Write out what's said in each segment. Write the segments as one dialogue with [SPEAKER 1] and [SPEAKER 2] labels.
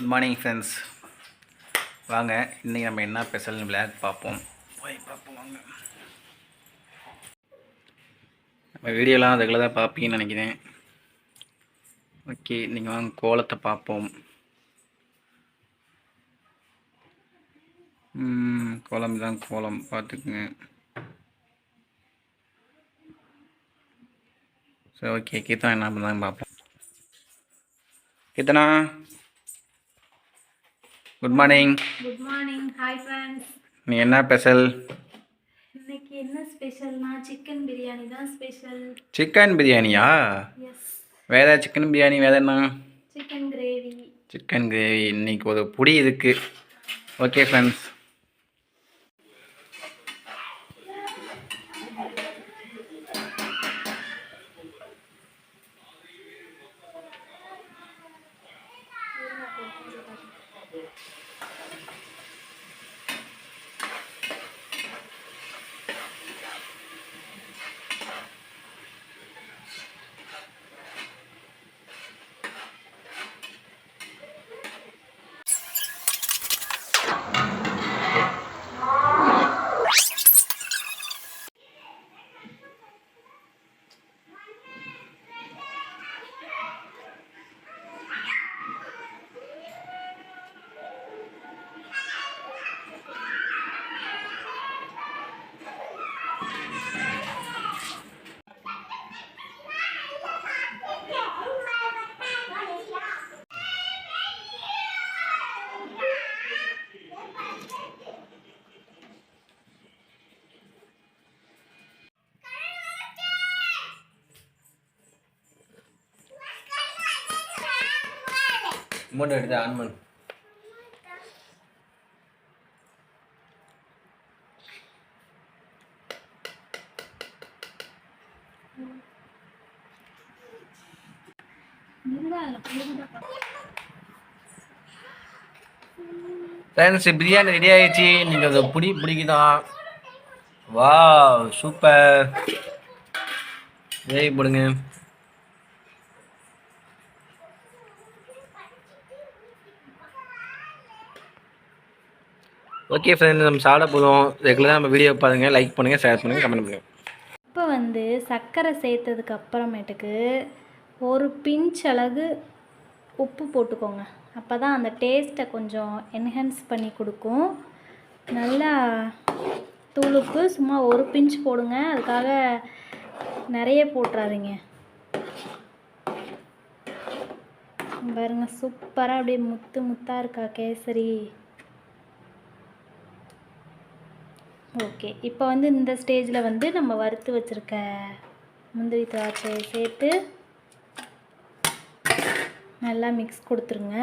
[SPEAKER 1] Good morning friends வாங்க இன்றைக்கி நம்ம என்ன ஸ்பெஷல்னு விளையாட்டு பார்ப்போம். போய் பார்ப்போம் வாங்க. நம்ம வீடியோலாம் ரெகுலராக பார்ப்பீங்கன்னு நினைக்கிறேன். ஓகே நீங்கள் வாங்க கோலத்தை பார்ப்போம். கோலம் தான் கோலம் பார்த்துக்குங்க. சரி ஓகே கீர்த்தனா என்ன பண்ணாங்க பார்ப்போம். Keerthana good morning
[SPEAKER 2] good morning hi friends
[SPEAKER 1] நீ என்ன ஸ்பெஷல்
[SPEAKER 2] இன்னைக்கு என்ன ஸ்பெஷல்னா சிக்கன் பிரியாணி தான் ஸ்பெஷல்
[SPEAKER 1] சிக்கன் பிரியாணியா
[SPEAKER 2] எஸ்
[SPEAKER 1] வேற சிக்கன் பிரியாணி வேற என்ன?
[SPEAKER 2] சிக்கன் கிரேவி
[SPEAKER 1] சிக்கன் கிரேவி இன்னைக்கு ஒரு புடி இருக்கு. Okay friends Thank you. மூட்டை எடுத்து ஆன் பண்ணு. ஃப்ரெண்ட்ஸ் பிரியாணி ரெடி ஆயிடுச்சு. நீங்கள் அதை பிடி பிடிக்குதான் வா சூப்பர் வேய் போடுங்க. ஓகே ஃப்ரெண்ட்ஸ் நம்ம சாப்பிட போதும் ரெகுலராக நம்ம வீடியோ பாருங்கள் லைக் பண்ணுங்கள் ஷேர் பண்ணுங்கள் கமெண்ட் பண்ணுங்கள்
[SPEAKER 2] இப்போ வந்து சர்க்கரை சேர்த்ததுக்கு அப்புறமேட்டுக்கு ஒரு பிஞ்ச் அளவு உப்பு போட்டுக்கோங்க. அப்போ தான் அந்த டேஸ்ட்டை கொஞ்சம் என்ஹான்ஸ் பண்ணி கொடுக்கும். நல்லா தூளுப்பு சும்மா ஒரு பிஞ்ச் போடுங்க. அதுக்காக நிறைய போட்டுறாதீங்க. பாருங்கள் சூப்பராக அப்படியே முத்து முத்தாக இருக்கா கேசரி. ஓகே. இப்போ வந்து இந்த ஸ்டேஜில் வந்து நம்ம வறுத்து வச்சுருக்க முந்திரி திராட்சையை சேர்த்து நல்லா மிக்ஸ் கொடுத்துருங்க.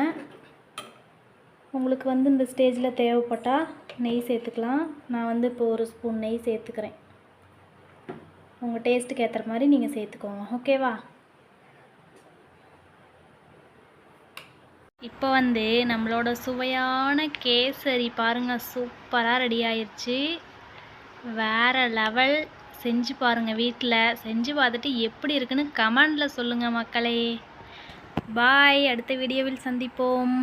[SPEAKER 2] உங்களுக்கு வந்து இந்த ஸ்டேஜில் தேவைப்பட்டால் நெய் சேர்த்துக்கலாம். நான் வந்து இப்போ ஒரு ஸ்பூன் நெய் சேர்த்துக்கிறேன். உங்கள் டேஸ்ட்டுக்கு ஏற்ற மாதிரி நீங்கள் சேர்த்துக்கோங்க. ஓகேவா இப்போ வந்து நம்மளோட சுவையான கேசரி பாருங்கள் சூப்பராக ரெடி ஆயிடுச்சு வேறு லெவல் செஞ்சு பாருங்கள் வீட்டில் செஞ்சு பார்த்துட்டு எப்படி இருக்குன்னு கமெண்டில் சொல்லுங்கள் மக்களே. பாய் அடுத்த வீடியோவில் சந்திப்போம்.